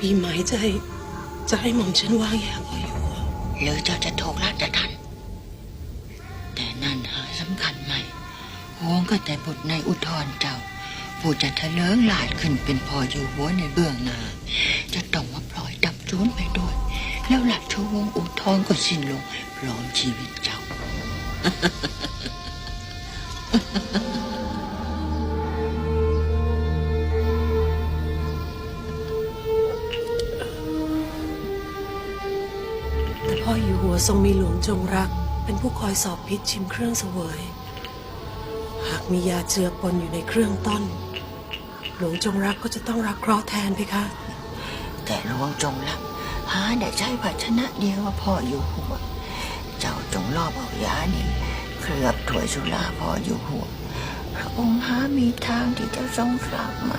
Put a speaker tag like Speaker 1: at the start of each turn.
Speaker 1: วีหมายใจ จะให้หม่อมฉันวางยาพ่ออยู่ห
Speaker 2: รือเจ้าจะถูกราชทันแต่นั่นหาสำคัญไหมห่วงก็แต่บทในอุทธรเจ้า ผู้จะทะเลิงหลาดขึ้นเป็นพออยู่หัวในเบื้องหน้าจะต้องมาปล่อยดับสูญไปด้วย แล้วหลักชวงอุทธรก็สิ้นลงพร้อมชีวิตเจ้า
Speaker 1: พ่ออยู่หัวทรงมีหลวงจงรัก เป็นผู้คอยสอบพิษชิมเครื่องเสวย หากมียาเจือปนอยู่ในเครื่องต้น หลวงจงรักก็จะต้องรักเคราะห์แทนไปคะ
Speaker 2: แต่หลวงจงรักหาได้ใช้ภาชนะเดียวว่าพ่ออยู่หัว เจ้าจงรอบเอายานี้เคลือบถ้วยสุราพ่ออยู่หัวพระองค์หามีทางที่จะทรงทราบไหม